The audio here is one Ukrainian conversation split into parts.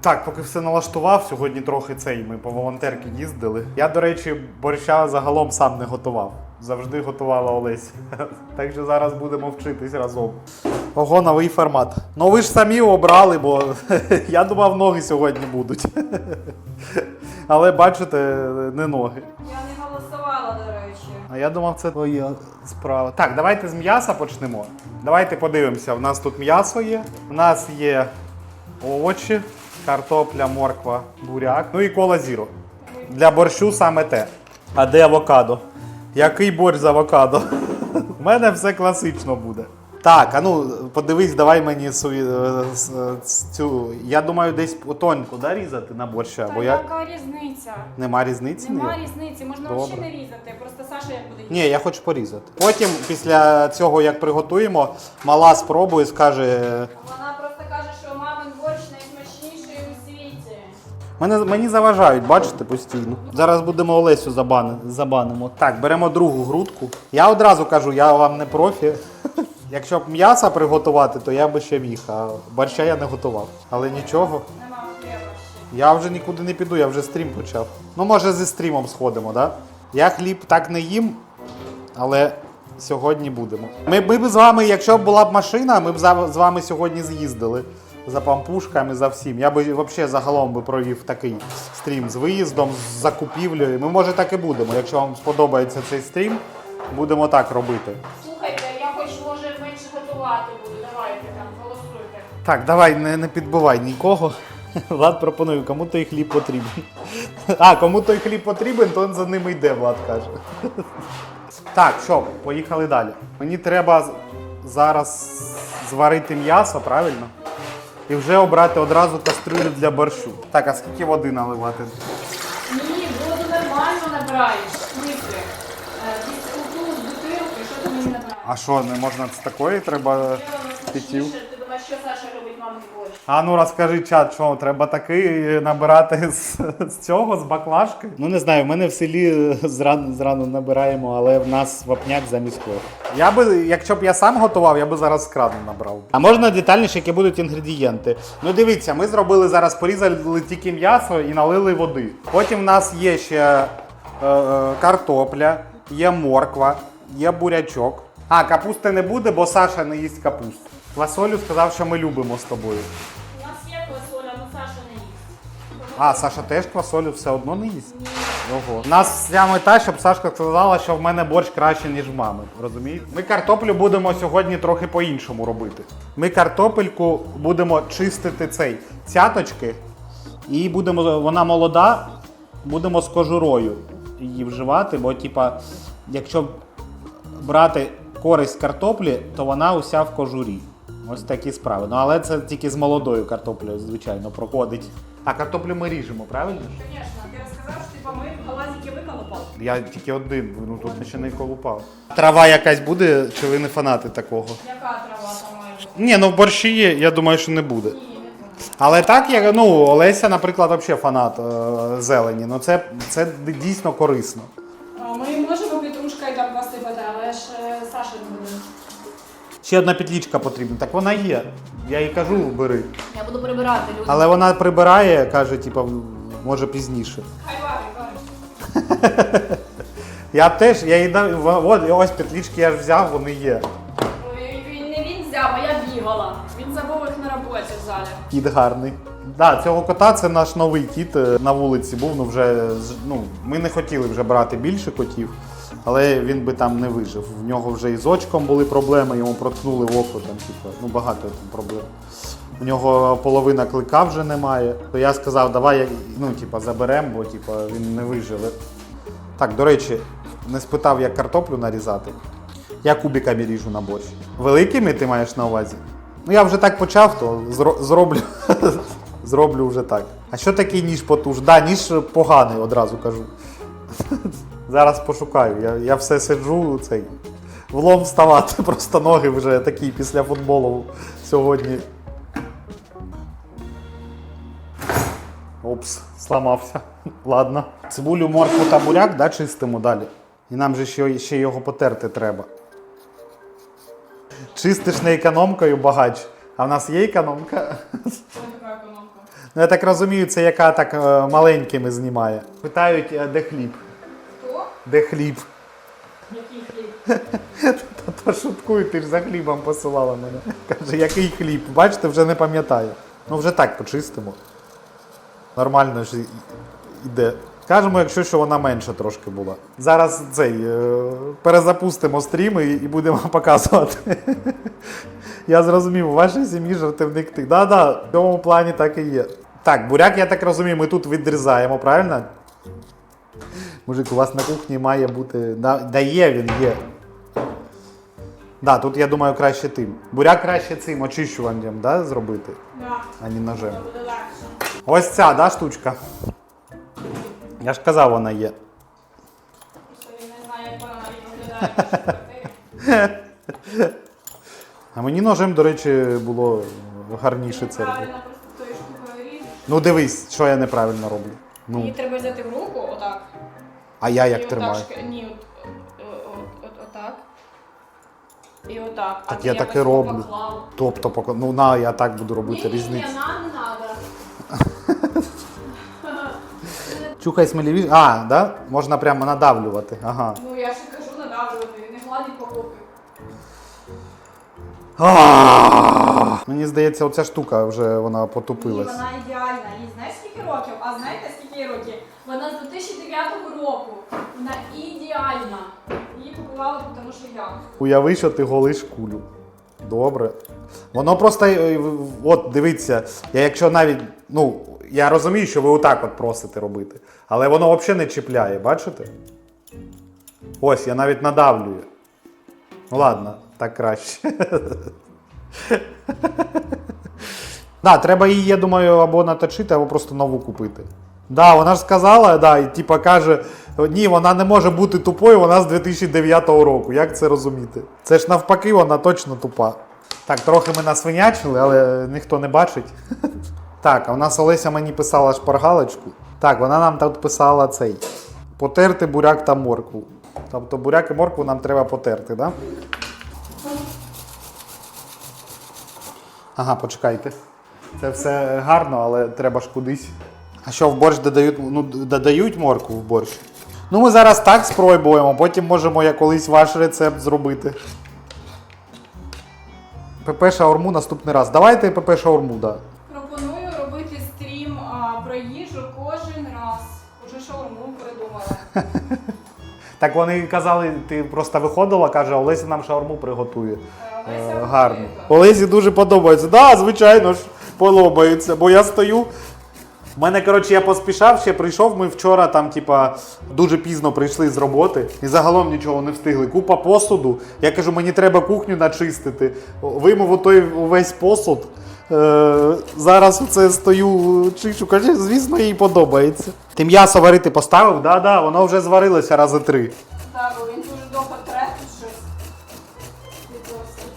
Так, поки все налаштував, сьогодні трохи цей ми по волонтерки їздили. Я, до речі, борща загалом сам не готував. Завжди готувала Олеся. Так що зараз будемо вчитись разом. Ого, новий формат. Ну ви ж самі обрали, бо я думав, ноги сьогодні будуть. Але бачите, не ноги. Я не голосувала, до речі. А я думав, це твоя справа. Так, давайте з м'яса почнемо. Давайте подивимося. У нас тут м'ясо є, у нас є овочі, картопля, морква, буряк, ну і кола зіро. Для борщу саме те. А де авокадо? Який борщ з авокадо? У мене все класично буде. Так, а ну подивись, давай мені е, е, цю. Я думаю, десь тоньку да, різати на борща, Та бо я яка різниця? нема різниці. Нема ні? різниці, можна Добре. взагалі не різати. Просто Саша як буде їсти. Ні, я хочу порізати. Потім, після цього, як приготуємо, мала спробує, скаже. Вона Мене, мені заважають, бачите, постійно. Зараз будемо Олесю забани, забанимо. Так, беремо другу грудку. Я одразу кажу, я вам не профі. Якщо б м'яса приготувати, то я би ще міг, а борща я не готував. Але нічого. Я вже нікуди не піду, я вже стрім почав. Ну, може, зі стрімом сходимо, да? Я хліб так не їм, але сьогодні будемо. Ми, ми б з вами, якщо б була б машина, ми б з вами сьогодні з'їздили. За пампушками, за всім. Я би взагалі загалом би провів такий стрім з виїздом, з закупівлею. Ми може так і будемо. Якщо вам сподобається цей стрім, будемо так робити. Слухайте, я хоч може менше готувати буду. Давайте там, голосуйте. Так, давай, не, не підбивай нікого. Влад пропонує, кому той хліб потрібен. А, кому той хліб потрібен, то він за ними йде, Влад каже. Так, що, поїхали далі. Мені треба зараз зварити м'ясо, правильно? І вже обрати одразу кастрюлю для борщу. Так, а скільки води наливати? Ні, воду нормально набираєш. Смисли. Е, з бутилки, що ти мені набираєш? А що, не можна з такої? Треба питів. Ти думаєш, що Саша? А ну розкажи чат, що треба такий набирати з, з цього, з баклажки? Ну не знаю, в мене в селі зран, зрану набираємо, але в нас вапняк замість хлопа. Я би, якщо б я сам готував, я би зараз з крану набрав. А можна детальніше, які будуть інгредієнти. Ну дивіться, ми зробили зараз, порізали тільки м'ясо і налили води. Потім в нас є ще е, е, картопля, є морква, є бурячок. А, капусти не буде, бо Саша не їсть капусту. Квасолю сказав, що ми любимо з тобою. А, Саша теж квасолю все одно не їсть? Ого. У нас вся мета, щоб Сашка сказала, що в мене борщ краще, ніж в мами. Розумієте? Ми картоплю будемо сьогодні трохи по-іншому робити. Ми картопельку будемо чистити цей цяточки, і будемо, вона молода, будемо з кожурою її вживати, бо, типа, якщо брати користь картоплі, то вона уся в кожурі. Ось такі справи. Ну але це тільки з молодою картоплею, звичайно, проходить. А картоплю ми ріжемо, правильно? Звісно, ти розказав, що ти помив, галазики виколупав. Я тільки один, ну тут ще не колупав. Трава якась буде, чи ви не фанати такого? Яка трава там? Ні, ну в борщі є, я думаю, що не буде. Не буде. Але так, як ну, Олеся, наприклад, взагалі фанат е, зелені. Ну це, це дійсно корисно. А Ми можемо петрушкою там посипати, але ж е, Саша не буде. Ще одна петлічка потрібна. Так вона є. Я їй кажу, бери. Я буду прибирати люди. Але вона прибирає, каже, типу, може пізніше. Хай варить, варить. Я теж, я їй дав, от ось петлічки я ж взяв, вони є. Ой, Він не він взяв, а я бігала. Він забув їх на роботі в залі. Кіт гарний. Да, цього кота це наш новий кіт е, на вулиці був. Ну вже ну, ми не хотіли вже брати більше котів, але він би там не вижив. В нього вже і з очком були проблеми, йому проткнули око, там, типу, ну багато там проблем. У нього половина клика вже немає. То я сказав, давай ну, типу, заберемо, бо типу, він не виживе. Так, до речі, не спитав, як картоплю нарізати. Я кубиками ріжу на борщ. Великими ти маєш на увазі? Ну я вже так почав, то зроблю. зроблю вже так. А що такий ніж потуж? Да, ніж поганий, одразу кажу. Зараз пошукаю. Я, я все сиджу, цей. Влом вставати, просто ноги вже такі після футболу сьогодні. Опс, сламався. Ладно. Цибулю, моркву та буряк, да, чистимо далі. І нам же ще, ще його потерти треба. Чистиш не економкою багач. А в нас є економка. Ну, я так розумію, це яка так е, маленькими знімає. Питають, е, де хліб? Де хліб? Який хліб? Та то шуткуй, ти ж за хлібом посилала мене. Каже, який хліб? Бачите, вже не пам'ятаю. Ну вже так почистимо. Нормально ж іде. Кажемо, якщо що вона менша трошки була. Зараз цей е, перезапустимо стрім і, і будемо показувати. Я зрозумів, у вашій сім'ї жартівник ти. Да-да, в цьому плані так і є. Так, буряк, я так розумію, ми тут відрізаємо, правильно? Мужик, у вас на кухні має бути. Да, да є він є. Да, тут я думаю краще тим. Буряк краще цим очищуванням да, зробити, Да, а не ножем. це буде легше. Ось ця, да, штучка. Я ж казав, вона є. Просто він не знає, як вона виглядає. А мені ножем, до речі, було гарніше це робити. Ну дивись, що я неправильно роблю. Її Ну, треба взяти в руку, отак. А я як отак тримаю. шк- Ні, от, от, от, от, отак. І отак. Так я так і роблю. поклав. Тобто, поки- ну на, я так буду робити Ні, ні, ні, різницю. нам не треба. Чухай сміливіше. А, да? Можна прямо надавлювати. Ага. Ну я ж кажу надавлювати, не гладіть по. А! Мені здається, оця штука вже вона Ні, потупилась. вона ідеальна. Їй знаєш скільки років? А знаєте скільки їй років? Вона з 2009 року. Вона ідеальна. Її купувала, тому що я. Уяви, що ти голиш кулю. Добре. Воно просто, е, от дивіться, я якщо навіть, ну, я розумію, що ви отак от просите робити, але воно взагалі не чіпляє, бачите? Ось, я навіть надавлюю. Ну ладно, так краще. Да, треба її, я думаю, або наточити, або просто нову купити. Да, вона ж сказала, да, і типа каже: ні, вона не може бути тупою, вона з 2009 року. Як це розуміти? Це ж навпаки, вона точно тупа. Так, трохи ми насвинячили, але ніхто не бачить. Так, а у нас Олеся мені писала шпаргалочку. Так, вона нам тут писала цей. Потерти буряк та моркву. Тобто буряк і моркву нам треба потерти? Да? Ага, почекайте. Це все гарно, але треба ж кудись. А що в борщ додають, ну, додають моркву в борщ? Ну, ми зараз так спробуємо, потім можемо я колись ваш рецепт зробити. ПП шаурму наступний раз. Давайте ПП шаурму, да. Пропоную робити стрім а, про їжу кожен раз. Уже шаурму придумала. Так вони казали, ти просто виходила, каже, Олеся нам шаурму приготує. Е, Е, гарно. Олесі дуже подобається. Так, да, звичайно ж, подобається, бо я стою. У мене, коротше, я поспішав, ще прийшов. Ми вчора там, типа, дуже пізно прийшли з роботи і загалом нічого не встигли. Купа посуду. Я кажу, мені треба кухню начистити. Вимив той увесь посуд. Е, зараз оце стою, чищу. Каже, звісно, їй подобається. Ти м'ясо варити поставив? Да, да, воно вже зварилося рази три. Так, бо він дуже довго тре щось. Відосить.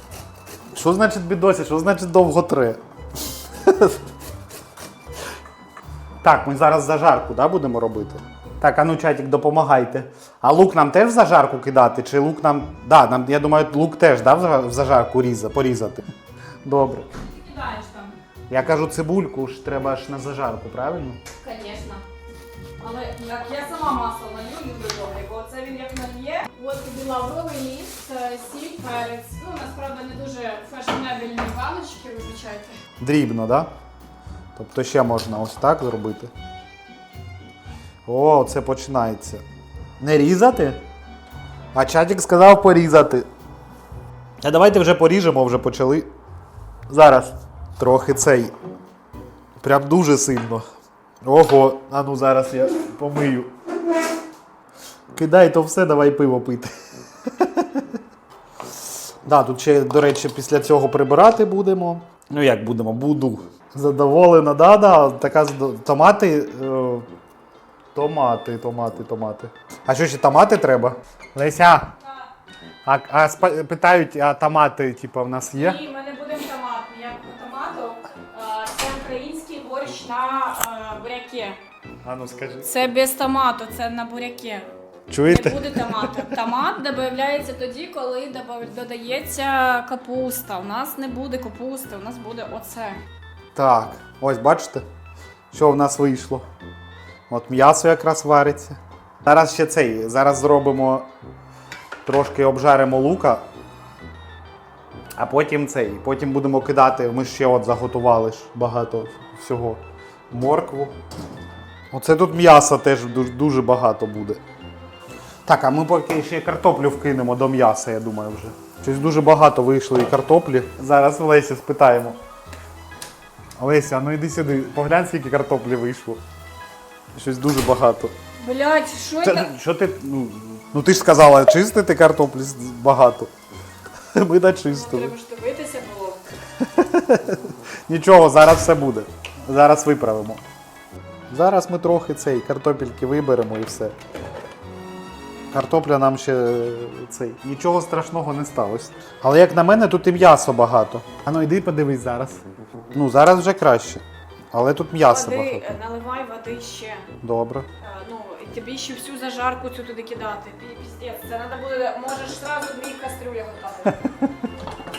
Що значить бідосі? Що значить довго тре? Так, ми зараз зажарку да, будемо робити. Так, а ну чатик, допомагайте. А лук нам теж в зажарку кидати? Чи лук нам. Да, нам, я думаю, лук теж да, в зажарку різа, порізати. Добре. Ти кидаєш там. Я кажу, цибульку ж треба ж на зажарку, правильно? Звісно. Але як я сама масло налью, люблю добре, бо це він як нальє. От тобі лавровий ліст, е, сіль, перець. Ну, насправді не дуже фешенебельні баночки, вибачайте. Дрібно, да? Тобто ще можна ось так зробити. О, це починається. Не різати? А чатик сказав порізати. А давайте вже поріжемо, вже почали. Зараз. Трохи цей. Прям дуже сильно. Ого, а ну зараз я помию. Кидай то все, давай пиво пити. Да, тут ще, до речі, після цього прибирати будемо. Ну як будемо? Буду. Задоволена, да, да. Така задо- томати. Е, томати, томати, томати. А що ще томати треба? Леся, а, а спа- питають, а томати, типу, в нас є? Ні, ми не будемо томат, ніякого томату. Е, Це український борщ на е, буряки. А ну скажи. Це без томату, це на буряки. Не Чуєте? буде томату. Томат додається тоді, коли доба- додається капуста. У нас не буде капусти, у нас буде оце. Так, ось бачите? Що в нас вийшло? От м'ясо якраз вариться. Зараз ще цей. Зараз зробимо трошки обжаримо лука. А потім цей. Потім будемо кидати. Ми ще от заготували ж багато всього. Моркву. Оце тут м'яса теж дуже, багато буде. Так, а ми поки ще картоплю вкинемо до м'яса, я думаю, вже. Щось дуже багато вийшло і картоплі. Зараз в Лесі спитаємо. Леся, ну йди сюди, поглянь, скільки картоплі вийшло. Щось дуже багато. Блять, що Це, це? що ти. Ну, ну ти ж сказала, чистити картоплі багато. Ми начистили. Треба ж дивитися було. Нічого, зараз все буде. Зараз виправимо. Зараз ми трохи цей картопельки виберемо і все. Картопля нам ще е, цей. Нічого страшного не сталося. Але як на мене, тут і м'ясо багато. А ну йди подивись зараз. Ну, зараз вже краще. Але тут м'ясо Води, багато. е, наливай води ще. Добре. Е, Ну, і тобі ще всю зажарку цю туди кидати. Пі- Піздець, це треба буде, можеш одразу дві кастрюлі готувати.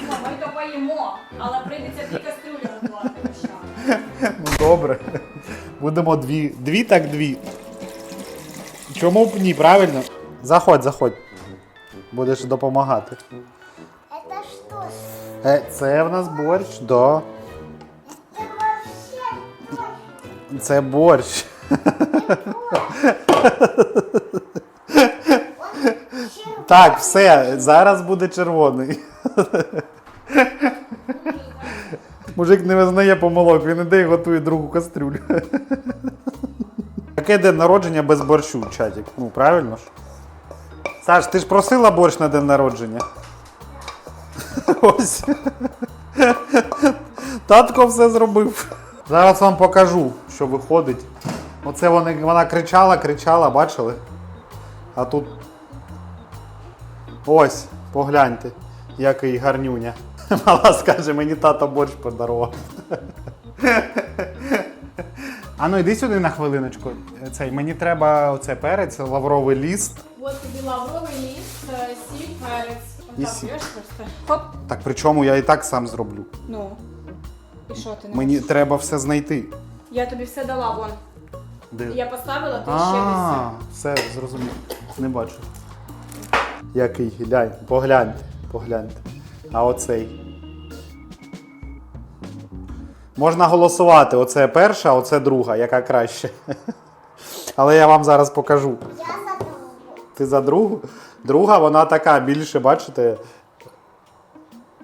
Ну, ми то поїмо, але прийдеться дві кастрюлі готувати ще. Ну добре. Будемо дві. Дві так дві. Чому б ні, правильно? Заходь, заходь. Будеш допомагати. Это что? Е, це в нас борщ, да. Это вообще. Це борщ. Так, все, зараз буде червоний. Мужик не визнає помилок, він іде і готує другу кастрюлю. Яке день народження без борщу, чатик? Ну, правильно ж? Саш, ти ж просила борщ на день народження? Ось. Татко все зробив. Зараз вам покажу, що виходить. Оце вони, вона кричала, кричала, бачили? А тут. Ось, погляньте, який гарнюня. Мала скаже, мені тато борщ подарував. А ну йди сюди на хвилиночку. Цей, мені треба оце перець, лавровий ліст. Лавровий ліст, е, сіль, перець. І сіль. просто. Хоп. Так причому я і так сам зроблю. Ну. І що ти не Мені треба все знайти. Я тобі все дала, вон. Де? Я поставила, ти ще А, все зрозумів. Не бачу. Який глянь, погляньте, погляньте. А оцей. Можна голосувати. Оце перша, а оце друга, яка краще. Але я вам зараз покажу. Я. Ти за другу? Друга, вона така більше, бачите.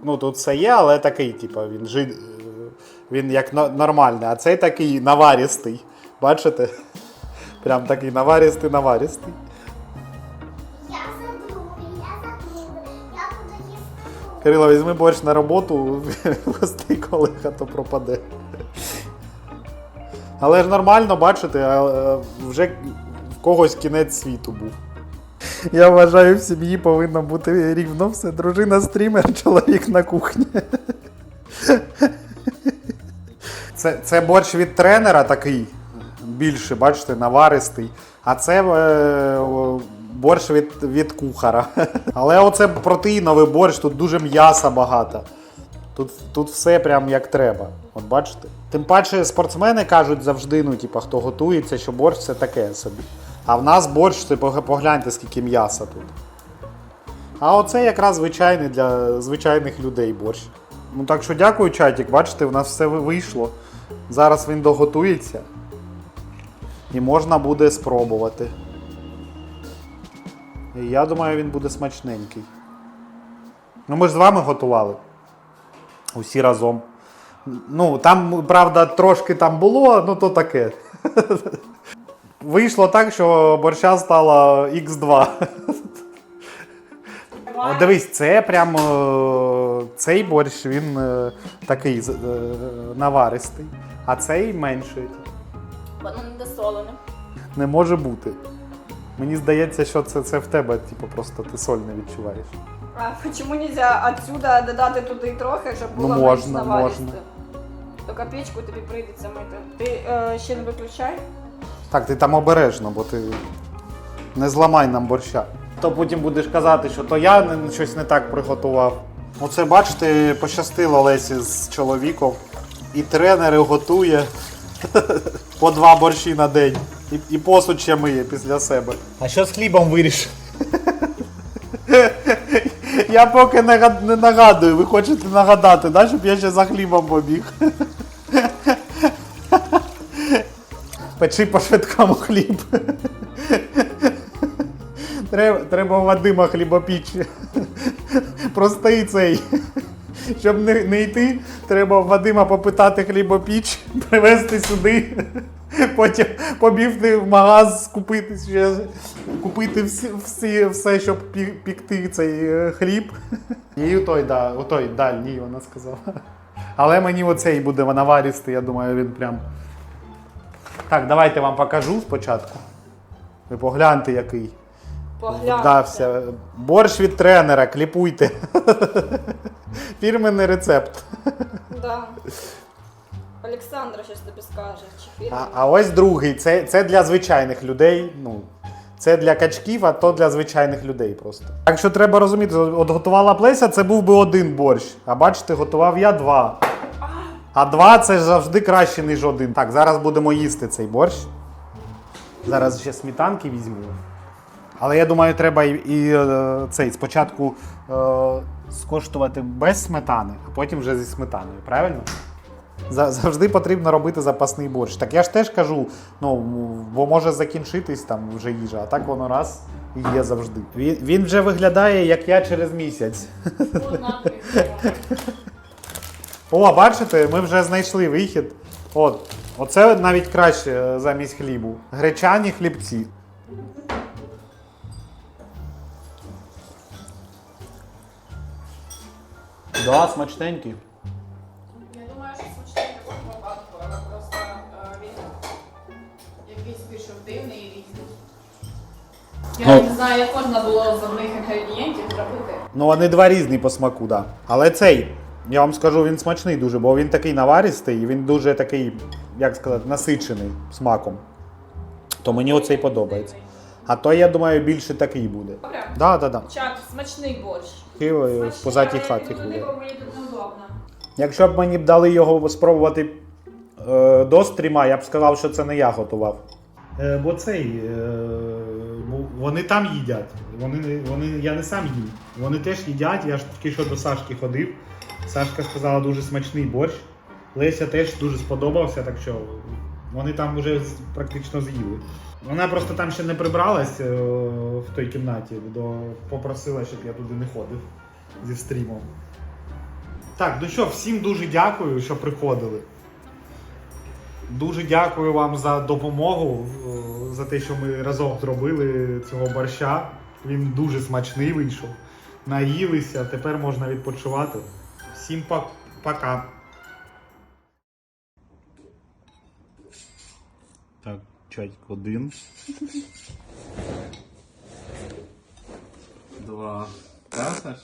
Ну, тут все є, але такий, типу, він жи... він як нормальний, а цей такий наварістий. Бачите? Прям такий наварістий, наварістий. Я за другу. Я за другу. Я буду есть Кирило, візьми борщ на роботу, пусти коли то пропаде. Але ж нормально, бачите, вже в когось кінець світу був. Я вважаю, в сім'ї повинно бути рівно все. Дружина стрімер, чоловік на кухні. Це, це борщ від тренера такий, більше, бачите, наваристий. А це е, борщ від, від кухара. Але оце протеїновий борщ, тут дуже м'яса багато. Тут, тут все прям як треба. От бачите? Тим паче спортсмени кажуть завжди, ну, типу, хто готується, що борщ це таке собі. А в нас борщ, пог- погляньте, скільки м'яса тут. А оце якраз звичайний для звичайних людей борщ. Ну так що дякую, чатік. Бачите, в нас все вийшло. Зараз він доготується. І можна буде спробувати. І я думаю, він буде смачненький. Ну, ми ж з вами готували. Усі разом. Ну, там, правда, трошки там було, ну то таке. Вийшло так, що борща стало Х2. От дивись, це прям е, цей борщ, він е, такий е, наваристий, а цей менший. Воно не досолене. Не може бути. Мені здається, що це, це в тебе, типу, просто ти соль не відчуваєш. А чому нельзя отсюда додати туди трохи, щоб Ну, було можна, менш наваристе? можна. То копійку тобі прийдеться мити. Ти е, ще не виключай? Так, ти там обережно, бо ти не зламай нам борща. То потім будеш казати, що то я не- щось не так приготував. Оце, бачите, пощастило Лесі з чоловіком. І тренери готує. по два борщі на день. І, і посуд ще миє після себе. А що з хлібом вирішив? Я поки не, гад- не нагадую, ви хочете нагадати, да, щоб я ще за хлібом побіг. Печи по швидкому хліб. Треба, треба Вадима хлібопіч. Простий цей. Щоб не, не йти, треба Вадима попитати хлібопіч, привезти сюди, потім побігти в магаз, купити, ще, купити всі, всі, все, щоб пікти цей е, хліб. І у той, да, у той дальній, вона сказала. Але мені оцей буде наваристий, я думаю, він прям. Так, давайте вам покажу спочатку. Ви погляньте, який. Погляньте. Вдався. Борщ від тренера, кліпуйте. Фірменний рецепт. Да. Олександра щось тобі скаже. Чи? А, а ось другий. Це, це для звичайних людей. Ну, це для качків, а то для звичайних людей просто. Так що треба розуміти, от готувала Плеся, це був би один борщ. А бачите, готував я два. А два це завжди краще, ніж один. Так, зараз будемо їсти цей борщ. Зараз ще сметанки візьму. Але я думаю, треба і, і е, цей спочатку е, скоштувати без сметани, а потім вже зі сметаною. Правильно? Завжди потрібно робити запасний борщ. Так я ж теж кажу, ну бо може закінчитись там вже їжа, а так воно раз і є завжди. Він, він вже виглядає, як я через місяць. О, бачите, ми вже знайшли вихід. От, оце навіть краще е, замість хлібу. Гречані хлібці. Да, смачненькі. Я думаю, що смачний випадку, але просто е, він якийсь більш дивний і різний. Я Ну. не знаю, як можна було з одних інгредієнтів зробити. Ну, вони два різні по смаку, да. Але цей, я вам скажу, він смачний дуже, бо він такий наваристий, і він дуже такий, як сказати, насичений смаком. То мені оцей подобається. А то, я думаю, більше такий буде. Добре. Да, да, да. Чат, смачний борщ. В позатій хаті буде. Якщо б мені б дали його спробувати е, до стріма, я б сказав, що це не я готував. Е, бо цей, вони там їдять. Вони, вони, я не сам їм. Вони теж їдять. Я ж тільки що до Сашки ходив. Сашка сказала дуже смачний борщ. Леся теж дуже сподобався, так що вони там вже практично з'їли. Вона просто там ще не прибралась е, в той кімнаті, до, попросила, щоб я туди не ходив зі стрімом. Так, ну що, всім дуже дякую, що приходили. Дуже дякую вам за допомогу, е, за те, що ми разом зробили цього борща. Він дуже смачний вийшов. Наїлися, тепер можна відпочивати. Всім пока. Так, чайк один. Два. Так?